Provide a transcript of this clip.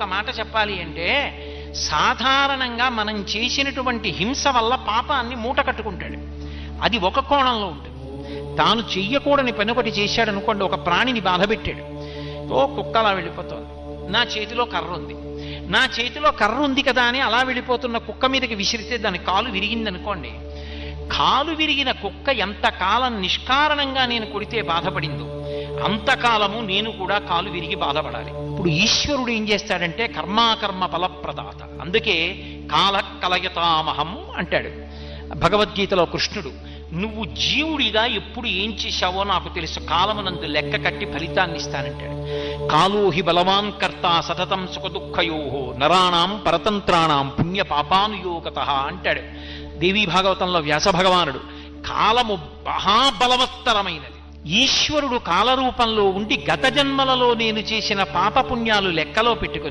ఒక మాట చెప్పాలి అంటే సాధారణంగా మనం చేసినటువంటి హింస వల్ల పాపాన్ని మూట కట్టుకుంటాడు. అది ఒక కోణంలో ఉంటుంది. తాను చెయ్యకూడని పని ఒకటి చేశాడు అనుకోండి ఒక ప్రాణిని బాధ పెట్టాడు. ఓ కుక్క అలా వెళ్ళిపోతుంది. నా చేతిలో కర్ర ఉంది. నా చేతిలో కర్ర ఉంది కదా అని అలా వెళ్ళిపోతున్న కుక్క మీదకి విసిరితే దాని కాలు విరిగింది అనుకోండి. కాలు విరిగిన కుక్క ఎంతకాలం నిష్కారణంగా నేను కొడితే బాధపడిందో అంతకాలము నేను కూడా కాలు విరిగి బాధపడాలి. ఇప్పుడు ఈశ్వరుడు ఏం చేస్తాడంటే కర్మాకర్మ ఫలప్రదాత. అందుకే కాల కలయతామహం అంటాడు. భగవద్గీతలో కృష్ణుడు నువ్వు జీవుడిగా ఎప్పుడు ఏం చేశావో నాకు తెలుసు. కాలమునందు లెక్క కట్టి ఫలితాన్ని ఇస్తానంటాడు. కాలోహి బలవాన్ కర్త సతతం సుఖదుఃఖయోహో నరాణాం పరతంత్రాణం పుణ్య పాపానుయోగత అంటాడు. దేవీ భాగవతంలో వ్యాస భగవానుడు కాలము మహాబలవత్తరమైనది. ఈశ్వరుడు కాలరూపంలో ఉండి గత జన్మలలో నేను చేసిన పాపపుణ్యాలు లెక్కలో పెట్టుకుని